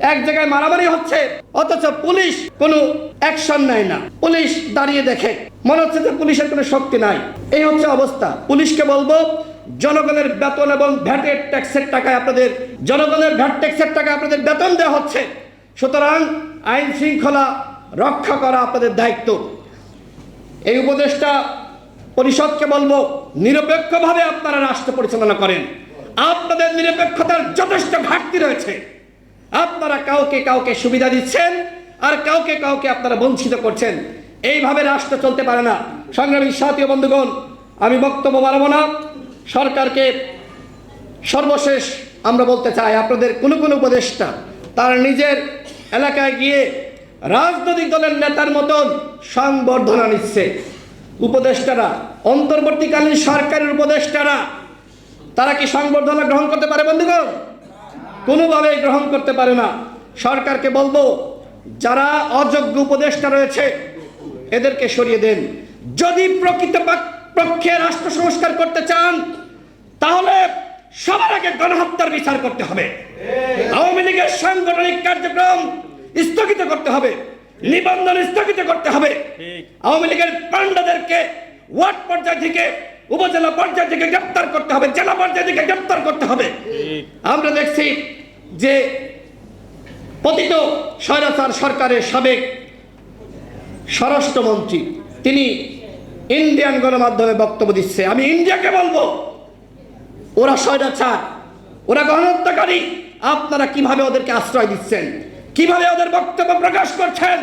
এক জায়গায় মারামারি হচ্ছে, অথচ পুলিশ কোনো অ্যাকশন নেয় না। পুলিশ দাঁড়িয়ে দেখে। মনে হচ্ছে যে পুলিশের কোনো শক্তি নাই। এই হচ্ছে অবস্থা। পুলিশকে বলব, জনগণের বেতন এবং ভ্যাটের ট্যাক্সের টাকায় আপনাদের, জনগণের ভ্যাট ট্যাক্সের টাকায় আপনাদের বেতন দেওয়া হচ্ছে। সুতরাং আইন শৃঙ্খলা রক্ষা করা আপনাদের দায়িত্ব। এই উপদেশটা পরিষদকে বলব, নিরপেক্ষভাবে আপনারা রাষ্ট্র পরিচালনা করেন। আপনাদের নিরপেক্ষতার যথেষ্ট ঘাটতি রয়েছে। আপনারা কাউকে কাউকে সুবিধা দিচ্ছেন আর কাউকে কাউকে আপনারা বঞ্চিত করছেন। এইভাবে রাষ্ট্র চলতে পারে না। সংগ্রামী সাথী ও বন্ধুগণ, আমি বক্তব্য বাড়াবো না। সরকারকে সর্বশেষ আমরা বলতে চাই, আপনাদের কোনো কোনো উপদেষ্টা তার নিজের এলাকায় গিয়ে রাজনৈতিক দলের নেতার মতন সংবর্ধনা নিচ্ছে। উপদেষ্টারা, অন্তর্বর্তীকালীন সরকারের উপদেষ্টারা, তারা কি সংবর্ধনা গ্রহণ করতে পারে বন্ধুগণ? কোনোভাবেই গ্রহণ করতে পারে না। সরকারকে বলব যারা অযোগ্য উপদেষ্টা রয়েছে এদেরকে সরিয়ে দেন। যদি প্রকৃত পক্ষে রাষ্ট্র সংস্কার করতে চান তাহলে সবার আগে গণহত্যার বিচার করতে হবে। আওয়ামী লীগের সাংগঠনিক কার্যক্রম স্থগিত করতে হবে নিবন্ধন স্থগিত করতে হবে। আওয়ামী লীগের পান্ডাদেরকে ওয়ার্ড পর্যায় থেকে উপজেলা পর্যায় থেকে গ্রেপ্তার করতে হবে জেলা পর্যায় থেকে গ্রেপ্তার করতে হবে। আমরা দেখছি যে পতিত স্বৈরাচার সরকারের সাবেক স্বরাষ্ট্রমন্ত্রী তিনি ইন্ডিয়ান গণমাধ্যমে বক্তব্য দিচ্ছে। আমি ইন্ডিয়াকে বলব ওরা স্বৈরাচার ওরা গণহত্যাকারী আপনারা কীভাবে ওদেরকে আশ্রয় দিচ্ছেন? কীভাবে ওদের বক্তব্য প্রকাশ করছেন?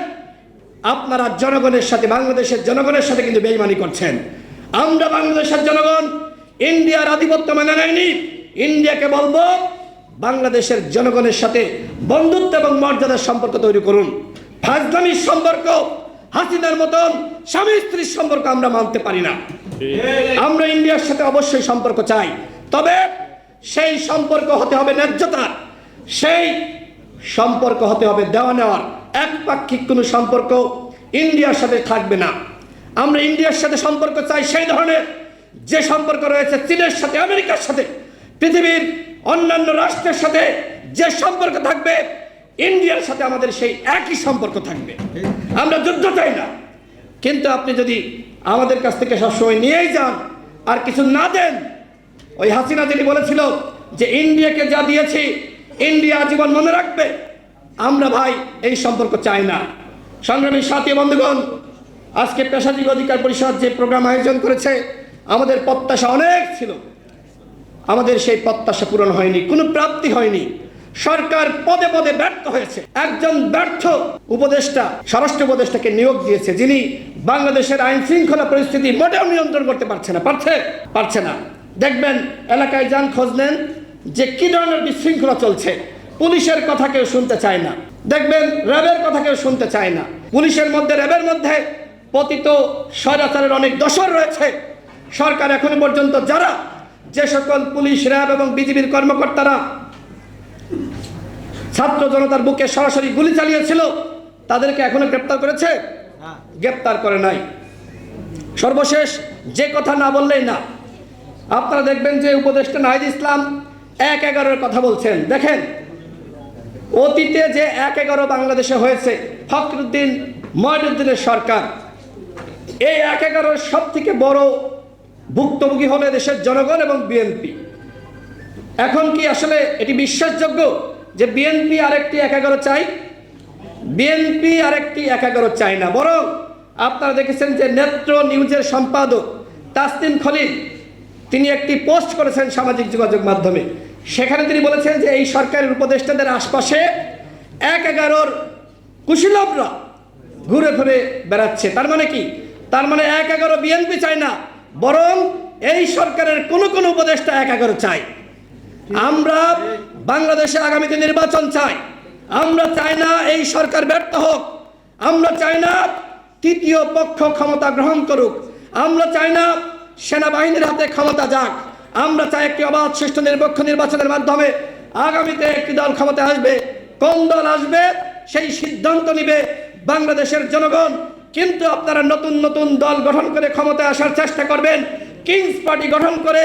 আপনারা জনগণের সাথে বাংলাদেশের জনগণের সাথে কিন্তু বেইমানি করছেন। আমরা বাংলাদেশের জনগণ, ইন্ডিয়ার আধিপত্য মেনে নেয়নি। ইন্ডিয়াকে বলব, বাংলাদেশের জনগণের সাথে বন্ধুত্ব এবং মর্যাদার সম্পর্ক তৈরি করুন। ফাজলামির সম্পর্ক, হাসিনার মতন স্বামী স্ত্রীর সম্পর্ক আমরা মানতে পারি না। আমরা ইন্ডিয়ার সাথে অবশ্যই সম্পর্ক চাই। তবে সেই সম্পর্ক হতে হবে ন্যায্যতার। সেই সম্পর্ক হতে হবে দেওয়া নেওয়ার একপাক্ষিক কোনো সম্পর্ক ইন্ডিয়ার সাথে থাকবে না। আমরা ইন্ডিয়ার সাথে সম্পর্ক চাই সেই ধরনের যে সম্পর্ক রয়েছে, চীনের সাথে, আমেরিকার সাথে, পৃথিবীর অন্যান্য রাষ্ট্রের সাথে যে সম্পর্ক থাকবে, ইন্ডিয়ার সাথে আমাদের সেই একই সম্পর্ক থাকবে। আমরা যুদ্ধ চাই না। কিন্তু আপনি যদি আমাদের কাছ থেকে সবসময় নিয়েই যান, আর কিছু না দেন, ওই হাসিনা যিনি বলেছিল যে, ইন্ডিয়াকে যা দিয়েছি, ইন্ডিয়া জীবন মনে রাখবে। আমরা ভাই, এই সম্পর্ক চাই না। সংগ্রামী সাথী, বন্ধুগণ আজকে পেশাজীবী অধিকার পরিষদ যে প্রোগ্রাম আয়োজন করেছে, আমাদের প্রত্যাশা অনেক ছিল। আমাদের সেই প্রত্যাশা পূরণ হয়নি, কোনো প্রাপ্তি হয়নি। সরকার পদে পদে ব্যর্থ হয়েছে। একজন ব্যর্থ উপদেষ্টা, স্বরাষ্ট্র উপদেষ্টাকে নিয়োগ দিয়েছে, যিনি বাংলাদেশের আইন শৃঙ্খলা পরিস্থিতি মোটেও নিয়ন্ত্রণ করতে পারছে না। পারছে? পারছে না। দেখবেন, এলাকায় যান খোঁজ নেন যে কি ধরনের বিশৃঙ্খলা চলছে। পুলিশের কথা কেউ শুনতে চায় না। দেখবেন, র্যাবের কথা কেউ শুনতে চায় না। পুলিশের মধ্যে, র্যাবের মধ্যে পতিত স্বৈরাচারের অনেক দশর রয়েছে। সরকার এখনও পর্যন্ত যারা যে সকল পুলিশ র্যাব এবং বিজিবির কর্মকর্তারা ছাত্র জনতার বুকে সরাসরি গুলি চালিয়েছিল তাদেরকে এখনও গ্রেপ্তার করেছে? গ্রেপ্তার করে নাই। সর্বশেষ যে কথা না বললেই না। আপনারা দেখবেন যে উপদেষ্টা নাহিদ ইসলাম এক এগারোর কথা বলছেন। দেখেন অতীতে যে এক এগারো বাংলাদেশে হয়েছে ফখরুদ্দিন ময়নুদ্দিনের সরকার এই এক এগারোর সব থেকে বড় ভুক্তভোগী হলে দেশের জনগণ এবং বিএনপি। এখন কি আসলে এটি বিশ্বাসযোগ্য যে বিএনপি আরেকটি এক এগারো চাই? বিএনপি আরেকটি এক এগারো চাই না। বরং আপনারা দেখেছেন যে নেত্র নিউজের সম্পাদক তাসনিম খলিল, তিনি একটি পোস্ট করেছেন সামাজিক যোগাযোগ মাধ্যমে। সেখানে তিনি বলেছেন যে এই সরকারের উপদেষ্টাদের আশপাশে এক এগারোর কুশীলভরা ঘুরে ফিরে বেড়াচ্ছে। তার মানে কি? তার মানে এক এগারো বিএনপি চায় না, বরং এই সরকারের কোনো কোনো উপদেষ্টা এক এগারো চাই আমরা বাংলাদেশে আগামীতে নির্বাচন চাই। আমরা চাই না এই সরকার ব্যর্থ হোক। আমরা চাই না তৃতীয় পক্ষ ক্ষমতা গ্রহণ করুক। আমরা চাই না সেনাবাহিনীর হাতে ক্ষমতা যাক। আমরা চাই একটি অবাধ, সুষ্ঠু, নিরপেক্ষ নির্বাচনের মাধ্যমে আগামীতে একটি দল ক্ষমতা আসবে। কোন দল আসবে, সেই সিদ্ধান্ত নিবে বাংলাদেশের জনগণ। কিন্তু আপনারা নতুন নতুন দল গঠন করে ক্ষমতায় আসার চেষ্টা করবেন। কিংস পার্টি গঠন করে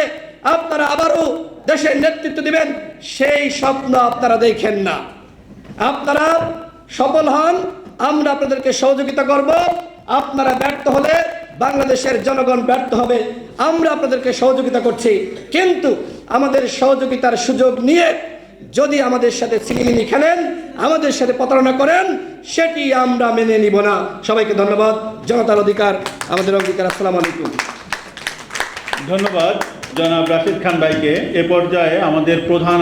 আপনারা আবারও দেশের নেতৃত্ব দিবেন, সেই স্বপ্ন আপনারা দেখেন না। আপনারা সফল হন, আমরা আপনাদেরকে সহযোগিতা করব। আপনারা ব্যর্থ হলে বাংলাদেশের জনগণ ব্যর্থ হবে, আমরা আপনাদেরকে সহযোগিতা করছি। কিন্তু আমাদের সহযোগিতার সুযোগ নিয়ে যদি আমাদের সাথে সিনেমিনি খেলেন আমাদের সাথে প্রতারণা করেন, সেটি আমরা মেনে নিব না। সবাইকে ধন্যবাদ। জনতার অধিকার, আমাদের অধিকার আসসালাম আলাইকুম। ধন্যবাদ, জনাব রাশিদ খান ভাইকে। এ পর্যায়ে আমাদের প্রধান